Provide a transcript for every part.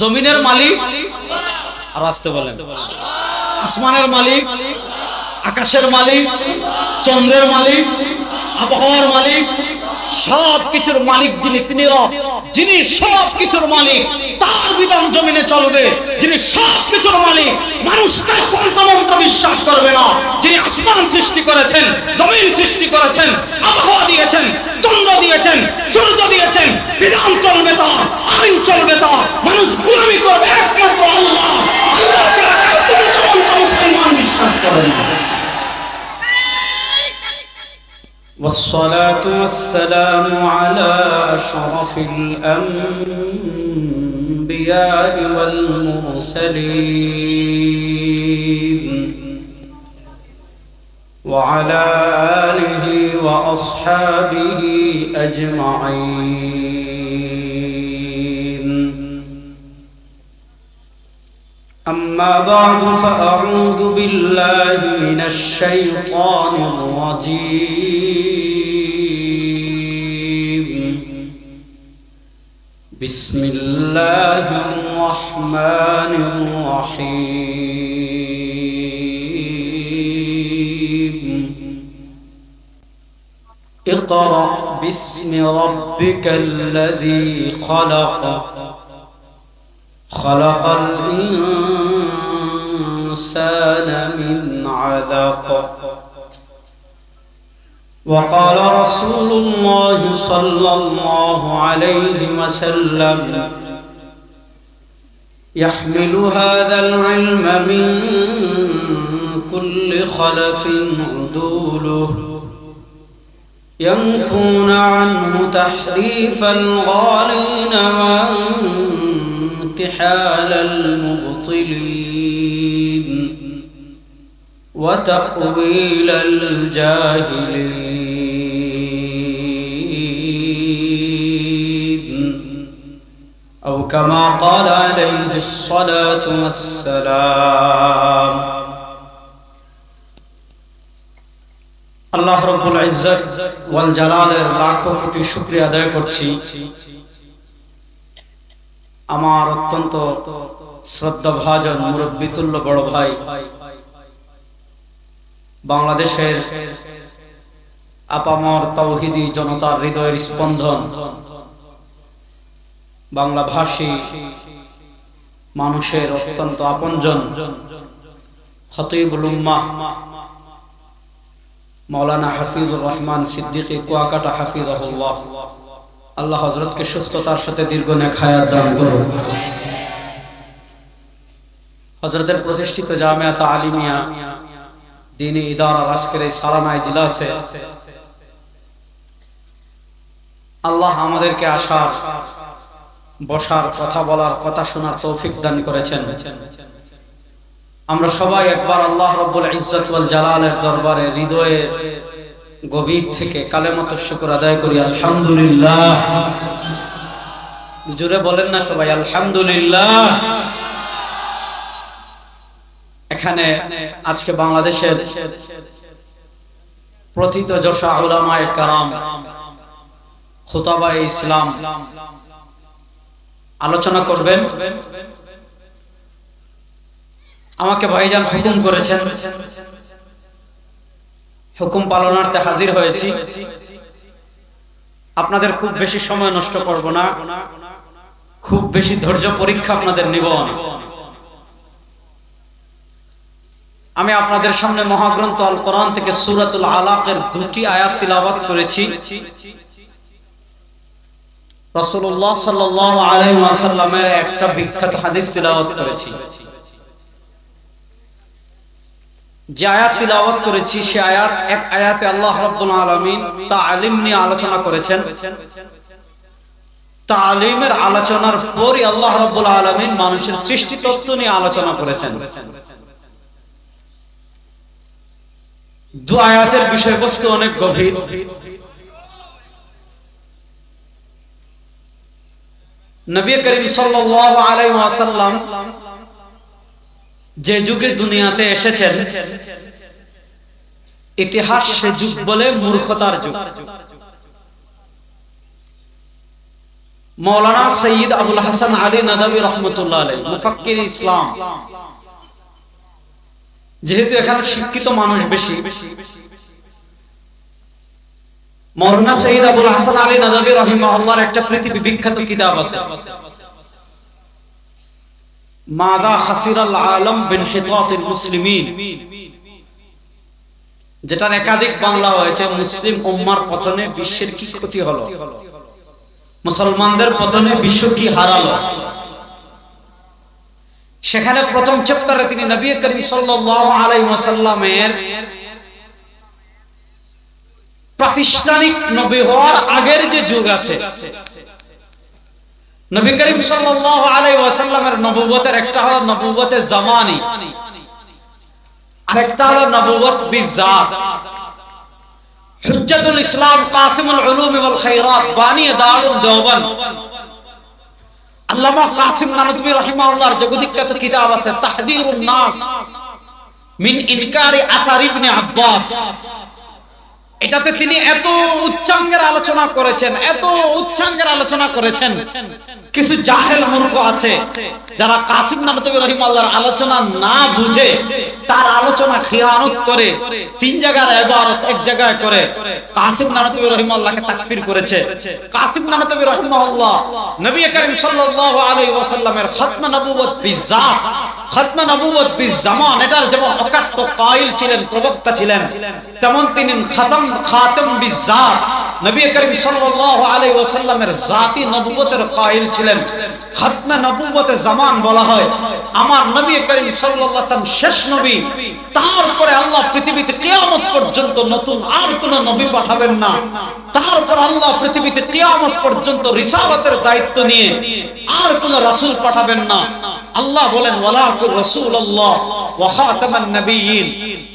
জমিনের মালিক আর আসতে বলেন। আসমানের মালিক, আকাশের মালিক, চন্দ্রের মালিক, আবহাওয়ার মালিক সব কিছুর মালিক যিনি, তিনি রব। যিনি সব কিছুর মালিক, তার বিধান জমিনে চলবে। যিনি সব কিছুর মালিক, মানুষ তার তন্ত্রমন্ত্র বিশ্বাস করবে না। যিনি আসমান সৃষ্টি করেছেন, জমিন সৃষ্টি করেছেন, আবহাওয়া দিয়েছেন, চন্দ্র দিয়েছেন, সূর্য দিয়েছেন, বিধান চলবে তা, আইন চলবে তা, মানুষ গুলামি করবে একমাত্র আল্লাহ। আল্লাহ ছাড়া তন্ত্রমন্ত্র মুসলমান বিশ্বাস করে না। والصلاة والسلام على أشرف الأنبياء والمرسلين وعلى آله وأصحابه أجمعين. أما بعد فأعوذ بالله من الشيطان الرجيم. بسم الله الرحمن الرحيم. اقرأ باسم ربك الذي خلق. خلق الإنسان من علق. وقال رسول الله صلى الله عليه وسلم يحمل هذا العلم من كل خلف عدوله ينفون عنه تحريف الغالين وانتحال المبطلين. وتأويل الجاهلين أو كما قال عليه الصلاة والسلام আল্লাহ রব্বুল ইজ্জত ওয়াল জালালের লাখো কোটি শুকরিয়া আদায় করছি আমার অত্যন্ত শ্রদ্ধাভাজন মুরব্বিতুল্য বড় ভাই বাংলাদেশের আপামর তৌহিদি জনতার হৃদয়ের স্পন্দন। বাংলা ভাষী মানুষের অত্যন্ত আপনজন, খতিবুল মৌলানা হাফিজুর রহমান সিদ্দিকী, কুয়াকাটা হাফিজাহুল্লাহ। আল্লাহ হজরতকে সুস্থতার সাথে দীর্ঘ নেক হায়াত দান করুন। হজরতের প্রতিষ্ঠিত জামিয়া তালিমিয়া দিনী ইদারা আজকের এই সালানায় জিলাসে। আল্লাহ আমাদেরকে আসার, বসার, কথা বলার, কথা শোনার তৌফিক দান করেছেন। আমরা সবাই একবার আল্লাহ রব্বুল ইজ্জত ওয়াল জালালের দরবারে হৃদয়ে গভীর থেকে কালেমত শুকর আদায় করি, আলহামদুলিল্লাহ। জুড়ে বলেন না সবাই, আলহামদুলিল্লাহ। এখানে আজকে বাংলাদেশের প্রথিত যশা উলামায়ে কারাম, খুতাবায়ে ইসলাম আলোচনা করবেন। আমাকে ভাইজান হুকুম করেছেন। হুকুম পালনার্থে হাজির হয়েছি। আপনাদের খুব বেশি সময় নষ্ট করব না। খুব বেশি ধৈর্য পরীক্ষা আপনাদের নিব। আমি আপনাদের সামনে মহাগ্রন্থ আল কোরআন থেকে সুরাতুল আলাকের দুটি আয়াত তিলাবাত করেছি। একটা বিখ্যাত হাদিস করেছি। যে আয়াত তিলাওয়াত করেছি, সে আয়াত এক আয়াতে আল্লাহ রাব্বুল আলামিন নিয়ে আলোচনা করেছেন। তালিমের আলোচনার পরই আল্লাহ রাব্বুল আলামিন মানুষের সৃষ্টি তত্ত্ব নিয়ে আলোচনা করেছেন। দু আয়াতের বিষয়বস্তু অনেক গভীর। নবী করিম ওয়াসাল্লাম যে যুগে দুনিয়াতে এসেছেন, ইতিহাস সে যুগ বলে মূর্খতার যুগ। মৌলানা সঈদ আবুল হাসান আলী নদী রহমতুল্লাহ মুফাক্কির ইসলাম। যেহেতু এখানে শিক্ষিত মানুষ বেশি, মৌলানা সঈদ আবুল হাসান আলী নদী রহিমাহুল্লাহর একটা পৃথিবী বিখ্যাত কিতাব আছে। মাদা হাসিরাল আলম বিন হিতাতিল মুসলিমিন, যেটার একাধিক বাংলা হয়েছে মুসলিম উম্মার পতনে বিশ্বের কি ক্ষতি হলো? মুসলমানদের পতনে বিশ্ব কি হারালো? সেখানে প্রথম চ্যাপ্টারে তিনি নবী করিম ওয়াসাল্লামের প্রাতিষ্ঠানিক নবী হওয়ার আগের যে যুগ আছে। নবী করিম ওয়াসাল্লামের নবুয়তের একটা হলো নবুয়তে জামানি, আরেকটা হলো নবুয়ত বিজাত হুজ্জাতুল ইসলাম কাসিমুল উলুম ওয়াল খায়রাত বানি দারুল দেওবন্দ। আল্লামা কাসিম নানতবি রাহিমাহুল্লাহর জগদিখ্যাত কিতাব আছে তাহদিরুন নাস মিন ইনকারি আতার ইবনে আব্বাস। এটাতে তিনি এত উচ্চাঙ্গের আলোচনা করেছেন, এত উচ্চাঙ্গের আলোচনা করেছেন। কিছু জাহেল মূর্খ আছে যারা কাসিম নানতবি রহিমাল্লাহর আলোচনা না বুঝে তার আলোচনা খিয়ানত করে, তিন জায়গার ইবারত এক জায়গায় করে। কাসিম নানতবি রহিমাল্লাহকে তাকফির করেছে। কাসিম নানতবি রহিমাল্লাহ নবী করিম সাল্লাল্লাহু আলাইহি ওয়াসাল্লামের খতম নবুয়ত বিজাত খতম নবুয়ত বিজামান এটার যেমন অকাট্য কাইল ছিলেন, প্রবক্তা ছিলেন, তেমন তিনি খতম, খাতম বিজাত নবী করিম সাল্লাল্লাহু আলাইহি ওয়াসাল্লামের জাতি নবুয়তের ছিলেন। জামান বলা হয়। আমার নবী করিম সাল্লাল্লাহু আলাইহি শেষ নবী। তারপরে আল্লাহ পৃথিবীতে কিয়ামত পর্যন্ত নতুন আর কোন নবী পাঠাবেন না। তারপর আল্লাহ পৃথিবীতে কিয়ামত পর্যন্ত রিসালাতের দায়িত্ব নিয়ে আর কোন রাসূল পাঠাবেন না। আল্লাহ বলেন, ওয়ালাকুর রাসূলুল্লাহ ওয়া খাতামান নবিয়্যিন।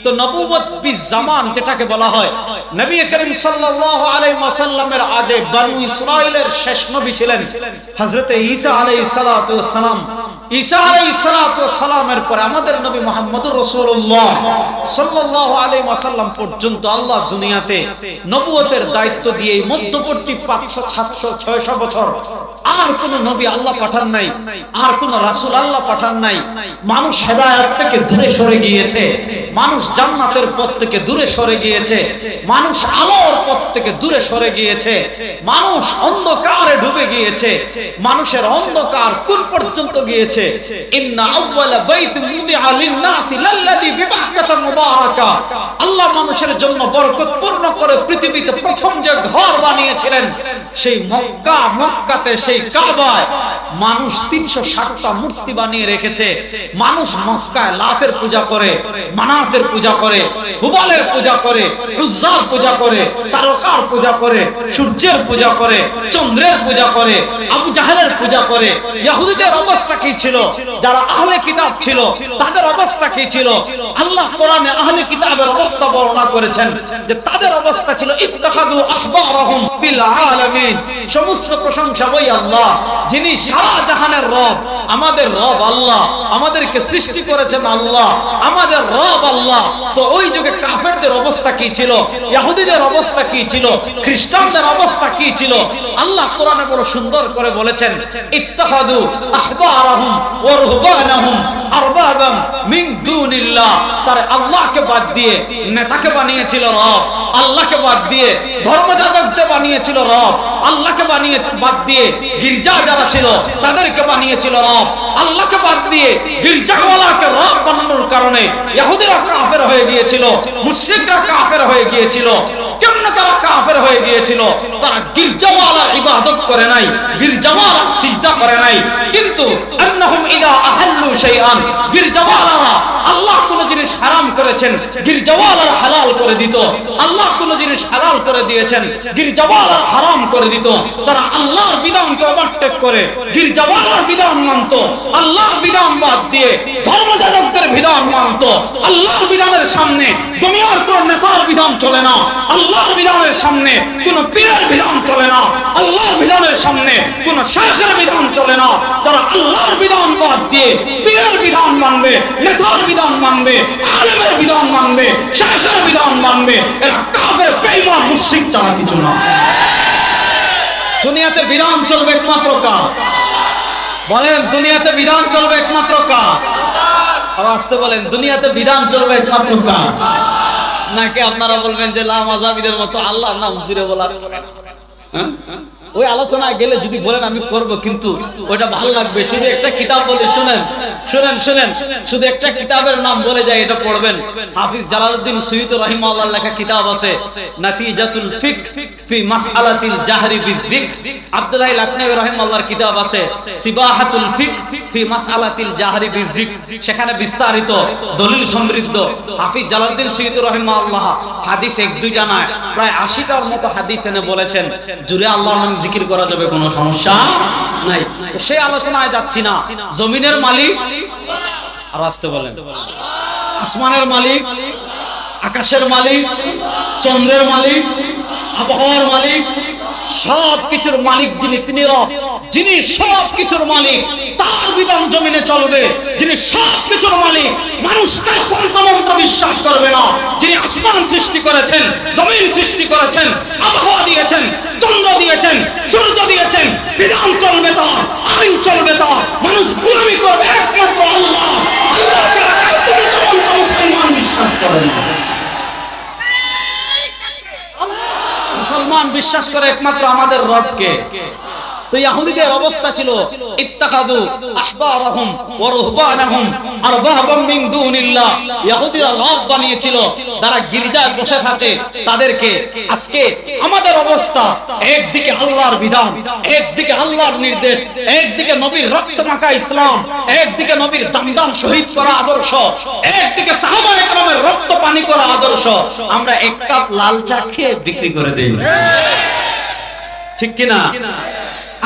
তো নবুবত বি জামান যেটাকে বলা হয়। নবী করিম সাল্লাল্লাহু আগে বনু ইসরাইলের শেষ নবী ছিলেন। হজরত সালাতু ওয়াস সালাম। ঈসা আলাইহিস সালাতু ওয়াস সালামের পরে আমাদের নবী মুহাম্মদুর রাসূলুল্লাহ সাল্লাল্লাহু আলাইহি ওয়াসাল্লাম পর্যন্ত আল্লাহ দুনিয়াতে নবুয়তের দায়িত্ব দিয়ে মধ্যবর্তী 500 700 600 বছর আর কোন নবী আল্লাহ পাঠান নাই, আর কোন রাসূল আল্লাহ পাঠান নাই। মানুষ থেকে দূরে সরে গিয়েছে, মানুষ জান্নাতের পথ থেকে দূরে সরে গিয়েছে, মানুষ আলোর পথ থেকে দূরে সরে গিয়েছে, মানুষ অন্ধকারে ডুবে গিয়েছে, মানুষের অন্ধকার কোন পর্যন্ত গিয়েছে। মুবারাকা। আল্লাহ মানুষের জন্য বরকতপূর্ণ করে পৃথিবীতে প্রথম যে ঘর বানিয়েছিলেন, সেই মক্কা, মক্কাতে সেই কাবায় মানুষ তিনশো ষাটটা মূর্তি বানিয়ে রেখেছে। মানুষ মক্কায় লাতের পূজা করে, মানাতের পূজা করে হুবালের পূজা করে, উজ্জার পূজা করে, তারকার পূজা করে, সূর্যের পূজা করে, চন্দ্রের পূজা করে, আবু জাহেলের পূজা করে। ইহুদিদের অবস্থা কি ছিল? যারা আহলে কিতাব ছিল, তাদের অবস্থা কি ছিল? আল্লাহ কোরআনে আহলে কিতাবের অবস্থা বর্ণনা করেছেন যে তাদের অবস্থা ছিল ইত্তাখাদু আহবারহুম বিল আলামিন। সমস্ত প্রশংসা ওই আল্লাহ, যিনি সারা জাহানের রব, আমাদের রব আল্লাহ, আমাদেরকে সৃষ্টি করেছেন আল্লাহ, আমাদের রব আল্লাহ। তো ওই যুগে কাফেরদের অবস্থা কি ছিল? ইহুদিদের অবস্থা কি ছিল? খ্রিস্টানদের অবস্থা কি ছিল? আল্লাহ কোরআনে বড় সুন্দর করে বলেছেন ইত্তাখাদু আহবারহুম রব। আল্লাহকে বাদ দিয়ে ধর্মযাজককে বানিয়েছিল রব। আল্লাহকে বানিয়ে বাদ দিয়ে গির্জা যারা বানিয়েছিল রব। আল্লাহকে বাদ দিয়ে গির্জাওয়ালাকে রব বানানোর কারণে ইহুদিরা কাফের হয়ে গিয়েছিল, মুশরিকরা কাফের হয়ে গিয়েছিল। কেমন তারা কাফের হয়ে গিয়েছিল? তারা গির্জাওয়ালার ইবাদত করে নাই, গির্জাওয়ালার সিজদা করে নাই। কিন্তু আন্নাহুম ইদা আহাল্লু শাইআন। আল্লাহ কোন জিনিস হারাম করেছেন হালাল করে দিত। আল্লাহ কোন জিনিস হালাল করে দিয়েছেন গির্জাওয়ালারা হারাম করে দিত। তারা আল্লাহর বিধানকে ওভারটেক করে গিরজাওয়ালার বিধান মানত। আল্লাহর বিধান বাদ দিয়ে ধর্মযাজকদের বিধান আল্লাহর বিধানের সামনে কোন নেতার বিধান চলে না। আল্লাহর বিধানের সামনে কোন পীরের বিধান চলে না। আল্লাহর বিধানের সামনে কোন শাসের বিধান চলে না। আল্লাহর বিধান বাদ দিয়ে পীরের বিধান মানবে, নেতার বিধান মানবে, আলেমের বিধান মানবে শাসের বিধান মানবে, এরা কাফের, বেঈমান, মুশরিক কিছু না। দুনিয়াতে বিধান চলবে একমাত্র কার? বলেন, দুনিয়াতে বিধান চলবে একমাত্র আর আসতে বলেন, দুনিয়াতে বিধান চলবে একমাত্র কার নাকি আপনারা বলবেন যে লামাজাবিদের মতো আল্লাহর নাম জুড়ে বলার হ্যাঁ? ওই আলোচনায় গেলে যদি বলেন আমি করব, কিন্তু ওটা ভালো লাগবে। শুধু একটা কিতাব বলে, শুনেন শুনেন শুনেন, শুধু একটা কিতাবের নাম বলে যায়, এটা পড়বেন। হাফিজ জালালউদ্দিন সুয়ুত রাহিমাহুল্লাহ লেখা কিতাব আছে, নাতিজাতুল ফিক ফি মাসআলাতিল জাহরি বিদ্দিক। আব্দুল্লাহ লাকনাবী রাহিমাহুল্লাহর কিতাব আছে, সিবাহাতুল ফিক ফি মাসআলাতিল জাহরি বিদ্দিক। সেখানে বিস্তারিত, দলিল সমৃদ্ধ। হাফিজ জালালউদ্দিন সুয়ুত রাহিমাহুল্লাহ হাদিস এক দুই জানায় প্রায় 80টার মতো হাদিস এনে বলেছেন। জুড়ে আল্লাহর নাম জিকির করা যাবে, কোনো সমস্যা নাই। সে আলোচনায় যাচ্ছি না। জমিনের মালিক আর আসতে বলেন। আসমানের মালিক, আকাশের মালিক, চন্দ্রের মালিক, আবহাওয়ার মালিক সব কিছুর মালিক যিনি তিনি রব যিনি সব কিছুর মালিক, তার বিধান জমিনে চলবে। যিনি সব কিছুর মালিক, মানুষ তার তন্ত্র বিশ্বাস করবে না? যিনি আসমান সৃষ্টি করেছেন, জমিন সৃষ্টি করেছেন, আবহাওয়া দিয়েছেন, চন্দ্র দিয়েছেন, সূর্য দিয়েছেন, বিধান চলবে তা, আইন চলবে তা, মানুষ গুলামি করবে একমাত্র আল্লাহ। আল্লাহ ছাড়া মুসলমান বিশ্বাস করে না। মুসলমান বিশ্বাস করে একমাত্র আমাদের রবকে। তো ইহুদিদের অবস্থা ছিল ইত্তাখাদু আহবারহুম ওয়া রুহবানাহুম আরবাবাম মিন দুনিল্লাহ। ইহুদিরা রব বানিয়েছিল তারা গির্জায় বসে থাকে তাদেরকে আজকে আমাদের অবস্থা, একদিকে আল্লাহর বিধান, একদিকে আল্লাহর নির্দেশ, একদিকে নবীর রক্ত মাখা ইসলাম, একদিকে নবীর দামদাম শহীদ করা আদর্শ, একদিকে সাহাবা একরামের রক্ত পানি করা আদর্শ। আমরা এক কাপ লাল চা খেয়ে বিক্রি করে দেই। ঠিক কিনা?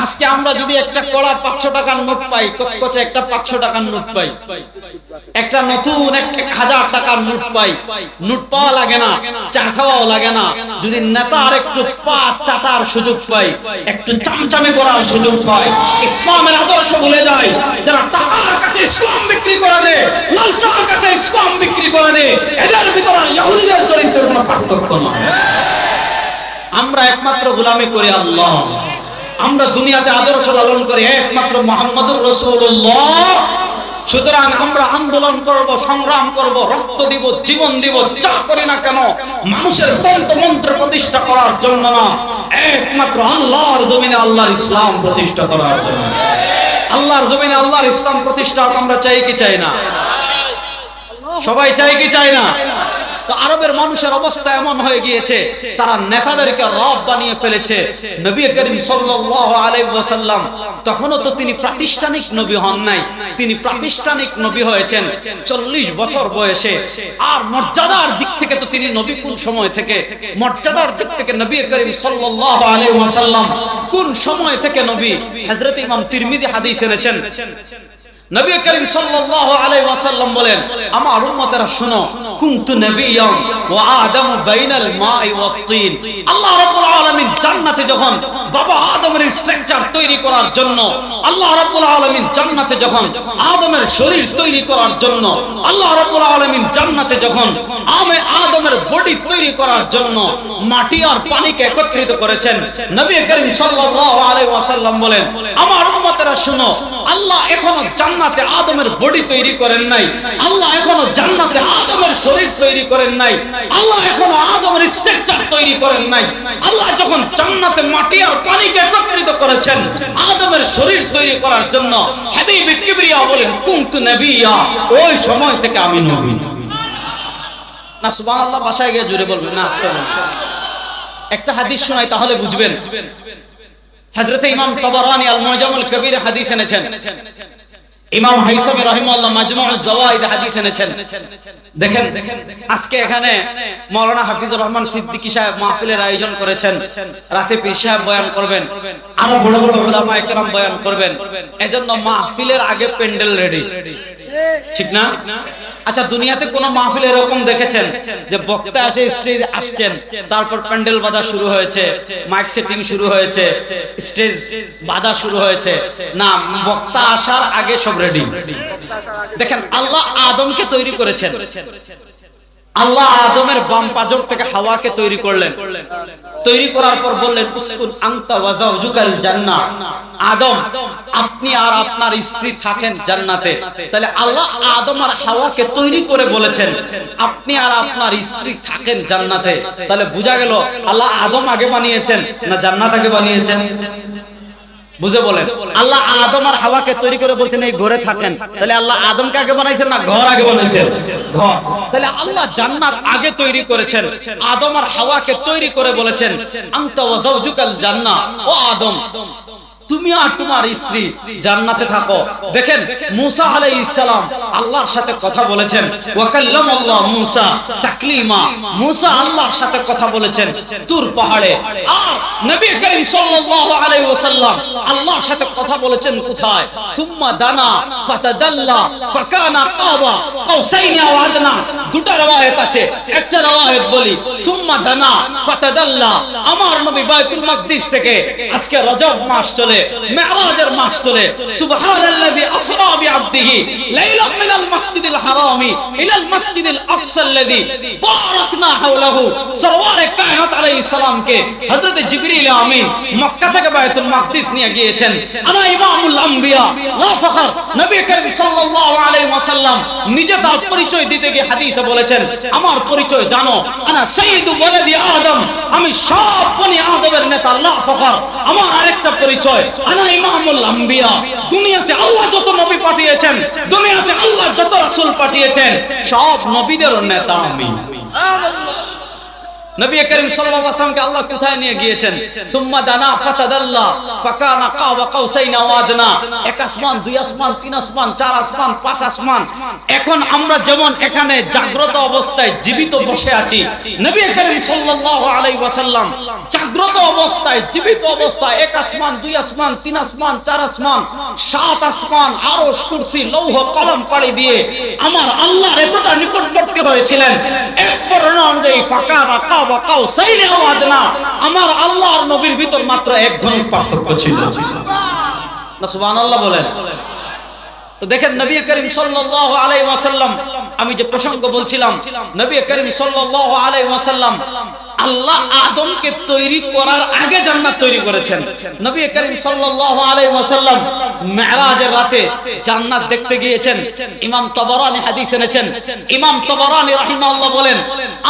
আজকে আমরা যদি একটা কড়া পাঁচশো টাকার নোট পাই, কচকচে একটা পাঁচশো টাকার নোট পাই, একটা নতুন এক হাজার টাকার নোট পাই, নোট পাওয়া লাগে না, চা খাওয়াও লাগে না, যদি নেতা আর একটু পা চাটার সুযোগ পাই, একটু চামচামে করার সুযোগ পাই, ইসলামের আদর্শ ভুলে যায় যারা টাকার কাছে ইসলাম বিক্রি করে দে, লালচার কাছে ইসলাম বিক্রি করে দে, এদের ভিতরে ইহুদিদের চরিত্রের কোনো পার্থক্য নয়। আমরা একমাত্র গোলামি করি আল্লাহ। আমরা দুনিয়াতে আদর্শ লালন করি একমাত্র মোহাম্মদুর রসুল্লাহ সুতরাং আমরা আন্দোলন করব, সংগ্রাম করব, রক্ত দিব, জীবন দিব, যা করি না কেন, মানুষের তন্ত্র মন্ত্র প্রতিষ্ঠা করার জন্য না। একমাত্র আল্লাহর জমিনে আল্লাহর ইসলাম প্রতিষ্ঠা করার জন্য। আল্লাহর জমিনে আল্লাহর ইসলাম প্রতিষ্ঠা আমরা চাই কি চাই না? সবাই চাই কি চাই না? আরবের মানুষের অবস্থা এমন হয়ে গিয়েছে, তারা নেতাদেরকে রব বানিয়ে ফেলেছে। নবী করিম ওয়াসাল্লাম তখনও তো তিনি প্রাতিষ্ঠানিক নবী হন নাই। তিনি প্রাতিষ্ঠানিক নবী হয়েছেন 40 বছর বয়সে। আর মর্যাদার দিক থেকে তো তিনি নবী কোন সময় থেকে? মর্যাদার দিক থেকে নবী করিম সাল্লাল্লাহু আলাইহি কোন সময় থেকে নবী? হযরত ইমাম তিরমিজি হাদিস এনেছেন। নবী করিম সাল্লাল্লাহু আলাইহি ওয়াসাল্লাম বলেন, আমার উম্মতেরা শুনো, কুনতু ওয়া বাইনাল মাই ওয়াত তিন। আল্লাহ রাব্বুল আলামিন জান্নাতে যখন বাবা আদমের স্ট্রাকচার তৈরি করার জন্য, আল্লাহ রাব্বুল আলামিন জান্নাতে যখন আদমের শরীর তৈরি করার জন্য, আল্লাহ রাব্বুল আলামিন জান্নাতে যখন আমে আদমের বডি তৈরি করার জন্য মাটি আর পানিকে একত্রিত করেছেন, নবী করিম সাল্লাল্লাহু আলাইহি ওয়াসাল্লাম বলেন, আমার উম্মতেরা শুনো, আল্লাহ এখনও জান্নাতে আদমের বডি তৈরি করেন নাই। আল্লাহ এখনও জান্নাতে আদমের শরীর তৈরি করেন নাই। আল্লাহ এখনও আদমের স্ট্রাকচার তৈরি করেন নাই। আল্লাহ যখন জান্নাতে মাটি আর পানিকে একত্রিত করেছেন, আদমের শরীর তৈরি করার জন্য হাবিব কিবরিয়া বলেন, কুনতু নবিয়া ওই সময় থেকে আমি নবী। না, সুবহানাল্লাহ, বাসায় গিয়ে জুড়ে বলবেন, না বলবেন। একটা হাদিস শোনাই, তাহলে বুঝবেন। হযরত ইমাম তাবারানি আল মুজামুল কবির হাদিস এনেছেন। ইমাম হাইসামি রাহিমাহুল্লাহ মাজমুউজ জাওয়াইদ হাদিস এনেছেন। দেখেন, আজকে এখানে মাওলানা হাফিজুর রহমান সিদ্দিকী সাহেব মাহফিলের আয়োজন করেছেন। রাতে পীর সাহেব বয়ান করবেন। আরও বড় বড় উলামা একরাম বয়ান করবেন। এজন্য মাহফিলের আগে প্যান্ডেল রেডি। ঠিক না? আচ্ছা দুনিয়াতে কোন মাহফিল এরকম দেখেছেন যে বক্তা আসে স্টেজ আসছেন, তারপর প্যান্ডেল বাঁধা শুরু হয়েছে, মাইক সেটিং শুরু হয়েছে, স্টেজ বাঁধা শুরু হয়েছে। না, বক্তা আসার আগে সব রেডি দেখেন, আল্লাহ আদমকে তৈরি করেছেন। আল্লাহ আদমের বাম পাজর থেকে হাওয়াকে তৈরি করলেন। তৈরি করার পর বললেন, উসকুন আনতা ওয়া জাওজুকাল জান্নাহ। আদম, আপনি আর আপনার স্ত্রী থাকেন জান্নাতে। তাহলে আল্লাহ আদম আর হাওয়াকে তৈরি করে বলেছেন, আপনি আর আপনার স্ত্রী থাকেন জান্নাতে। তাহলে বোঝা গেল, আল্লাহ আদম আগে বানিয়েছেন না জান্নাত আগে বানিয়েছেন? বুঝে বলেন আল্লাহ আদম আর হাওয়াকে তৈরি করে বলছেন এই ঘরে থাকেন। তাহলে আল্লাহ আদমকে আগে বানাইছেন না ঘর আগে বানাইছেন? ঘর। তাহলে আল্লাহ জান্নাত আগে তৈরি করেছেন আদম আর হাওয়াকে তৈরি করে বলেছেন আনতা ওয়া জাওজুকাল জান্নাহ ও আদম। তুমি আর তোমার স্ত্রী জান্নাতে থাকো। দেখেন মুসা আলাইহিস সালাম আল্লাহর সাথে কথা বলেছেন। আল্লাহর সাথে কথা বলেছেন তুর পাহাড়ে। আমার নবী বাইতুল থেকে আজকে রজব মাস চলে। মেরাজের মাস চলে। সুবহানাল্লাযী আসরা বিআবদিহি। লাইলাম মিনাল মাসজিদিল হারামি, ইলাল মাসজিদিল আকসাল্লাযী বারাকনা হাওলাহু সরওয়ারে কায়নাত আলাইহিস সালামকে হযরত জিবরিল আমিন মক্কা থেকে বাইতুল মাকদিস নিয়ে গিয়েছেন। আনা ইমামুল আম্বিয়া লা ফখর নবী করিম সাল্লাল্লাহু আলাইহি ওয়াসাল্লাম নিজে তার পরিচয় দিতে গিয়ে হাদিসে বলেছেন, আমার পরিচয় জানো, আনা সাইয়্যিদু ওয়ালাদি আদম, আমি সব বনি আদমের নেতা লা ফখর আমার আরেকটা পরিচয় আনা ইমামুল আম্বিয়া, দুনিয়াতে আল্লাহ যত নবী পাঠিয়েছেন, দুনিয়াতে আল্লাহ যত রাসূল পাঠিয়েছেন, সব নবীদের নেতা আমি। এখন আমরা যেমন এখানে জাগ্রত অবস্থায় জীবিত বসে আছি, নবী করিম সাল্লাল্লাহু জাগ্রত অবস্থায় জীবিত অবস্থায় এক আসমান, দুই আসমান, তিন আসমান, চার আসমান, সাত আসমান, আরশ কুরসি, লৌহ কলম পাড়ি দিয়ে আমার আল্লাহর এতটা নিকটবর্তী হয়েছিলেন। এক আমার আল্লাহ আর নবীর ভিতর মাত্র এক ধরনের পার্থক্য ছিল। বলেন। তো দেখেন, নবী করিম সাল্লাল্লাহু আমি যে প্রসঙ্গ বলছিলাম, নবী করিম ওয়াসাল্লাম আল্লাহ আদমকে তৈরি করার আগে জান্নাত তৈরি করেছেন। নবী করিম সাল্লাল্লাহু আলাইহি ওয়াসাল্লাম মিরাজের রাতে জান্নাত দেখতে গিয়েছেন। ইমাম তবরানি হাদিস এনেছেন। ইমাম তবরানি রাহিমাহুল্লাহ বলেন,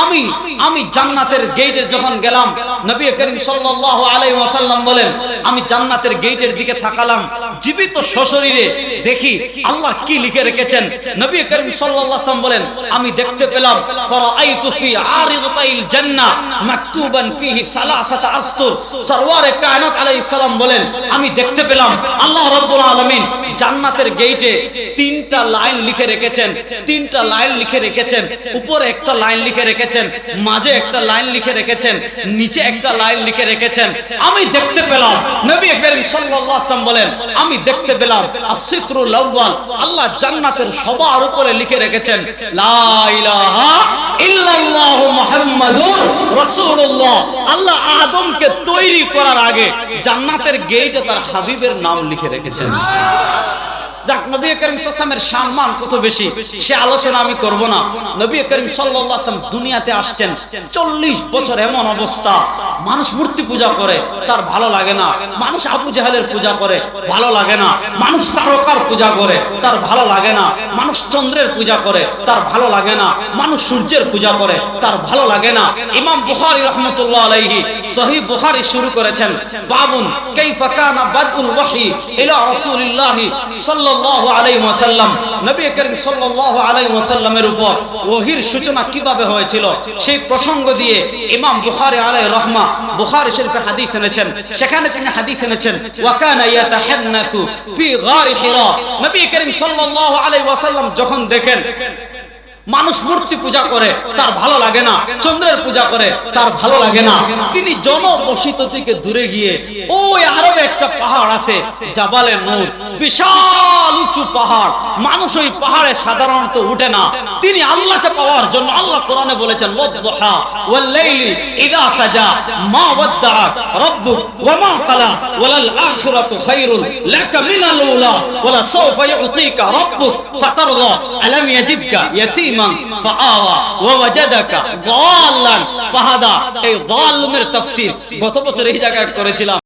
আমি আমি জান্নাতের গেটে যখন গেলাম, নবী করিম সাল্লাল্লাহু আলাইহি ওয়াসাল্লাম বলেন, আমি জান্নাতের গেটের দিকে তাকালাম, জীবিত সশরীরে দেখি আল্লাহ কি লিখে রেখেছেন। নবী করিম সাল্লাল্লাহু আলাইহি ওয়াসাল্লাম বলেন, আমি দেখতে পেলাম, ফারাআইতু ফি আরিদাতাইল জান্নাহ। মাকতুবান ফিহি সালাসাতা কায়নাত আলাইহিস সালাম বলেন, আমি দেখতে পেলাম আল্লাহ রাব্বুল আলামিন জান্নাতের গেটে তিনটা লাইন লিখে রেখেছেন, তিনটা লাইন লিখে রেখেছেন, উপরে একটা লাইন লিখে রেখেছেন, মাঝে একটা লাইন লিখে রেখেছেন, নিচে একটা লাইন লিখে রেখেছেন। আমি দেখতে পেলাম, নবী করিম সাল্লাল্লাহু আলাইহি বলেন, আমি দেখতে পেলাম আউয়াল, আল্লাহ জান্নাতের সবার উপরে লিখে রেখেছেন, লা ইলাহা ইল্লাল্লাহু মুহাম্মাদুর আল্লাহ আদমকে তৈরি করার আগে জান্নাতের গেইটে তার হাবিবের নাম লিখে রেখেছেন। যাক নবী করিম সাল্লামের সম্মান কত বেশি? সে আলোচনা আমি করব না। নবী করিম সাল্লাল্লাহু দুনিয়াতে আসছেন 40 বছর এমন অবস্থা। মানুষ মূর্তি পূজা করে, তার ভালো লাগে না। মানুষ আবু জাহেলের পূজা করে, ভালো লাগে না। মানুষ তারকার পূজা করে, তার ভালো লাগে না। মানুষ চন্দ্রের পূজা করে, তার ভালো লাগে না। মানুষ সূর্যের পূজা করে, তার ভালো লাগে না। ইমাম বুখারী রাহমাতুল্লাহ আলাইহি সহিহ বুখারী শুরু করেছেন, বাবুন, কাইফা কানা বাদউল ওয়াহী ইলা রাসূলিল্লাহ সাল্লাল্লাহু আলাইহি ওয়াসাল্লাম, নবী করিম সাল্লাল্লাহু আলাইহি ওয়াসাল্লামের উপর ওহির সূচনা কীভাবে হয়েছিল, সেই প্রসঙ্গ দিয়ে ইমাম বুখারী আলাইহি রাহমা, বুখারী শরীফে হাদিস এনেছেন। সেখানে তিনি হাদিস এনেছেন, ওয়া কানা ফি হিরা নবী করিম সাল্লাল্লাহু আলাইহি ওয়াসাল্লাম যখন দেখেন মানুষ মূর্তি পূজা করে, তার ভালো লাগে না, চন্দ্রের পূজা করে, তার ভালো লাগে না। তিনি জনবসিত থেকে দূরে গিয়ে ওই আরবে একটা পাহাড় আছে, জাবালে নূর। বিশাল উঁচু পাহাড়। মানুষ ওই পাহাড়ে সাধারণত উঠে না। তিনি আল্লাহকে পাওয়ার জন্য আল্লাহ কোরআনে বলেছেন, ওয়াদহা ওয়াল লাইলি ইদা সাজা মা ওয়াদ্দাআক রাব্বুক ওয়া মা ক্বালা ওয়ালাল আখিরাতু খায়রুল লাকা মিনাল উলা ওয়ালা সাওফা ইউতিকা রাব্বুক ফাতারদা আলাম ইয়াজিদকা ইয়াতীম ইয়াতীমান ফাআওয়া ওয়া ওয়াজাদাকা দাল্লান ফাহাদা। এই তাফসীর। গত বছর এই জায়গায় করেছিলাম।